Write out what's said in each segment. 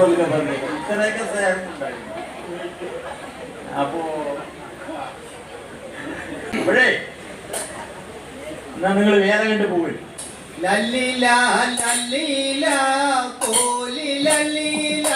പതുക്കെ പതുക്കെ പതുക്കെ ഇത്രയൊക്കെ സ്നേഹം ഉണ്ടായിരുന്നു. അപ്പോ അപ്പോഴേ എന്നാ നിങ്ങൾ വേറെ കണ്ട് പോയി ലല്ലീല ലല്ലീല കോലി ലല്ലീല.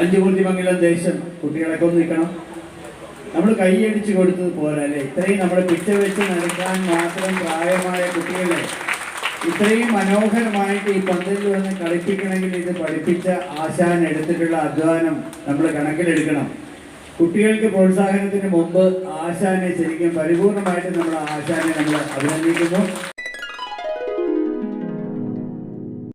അഞ്ചുകുന്തിമംഗലം ദേശം കുട്ടികളൊക്കെ ഒന്ന് നിൽക്കണം. നമ്മൾ കൈയടിച്ച് കൊടുത്തത് പോരല്ലേ ഇത്രയും നമ്മൾ പിച്ച വെച്ച് നടക്കാൻ മാത്രം പ്രായമായ കുട്ടികളെ ഇത്രയും മനോഹരമായിട്ട് ഈ പന്തലിൽ വന്ന് കളിപ്പിക്കണമെങ്കിൽ ഇത് പഠിപ്പിച്ച ആശാൻ എടുത്തിട്ടുള്ള അധ്വാനം നമ്മൾ കണക്കിലെടുക്കണം. കുട്ടികൾക്ക് പ്രോത്സാഹനത്തിന് മുമ്പ് ആശാനെ ശരിക്കും പരിപൂർണമായിട്ട് നമ്മൾ ആശാനെ നമ്മൾ അഭിനന്ദിക്കുന്നു.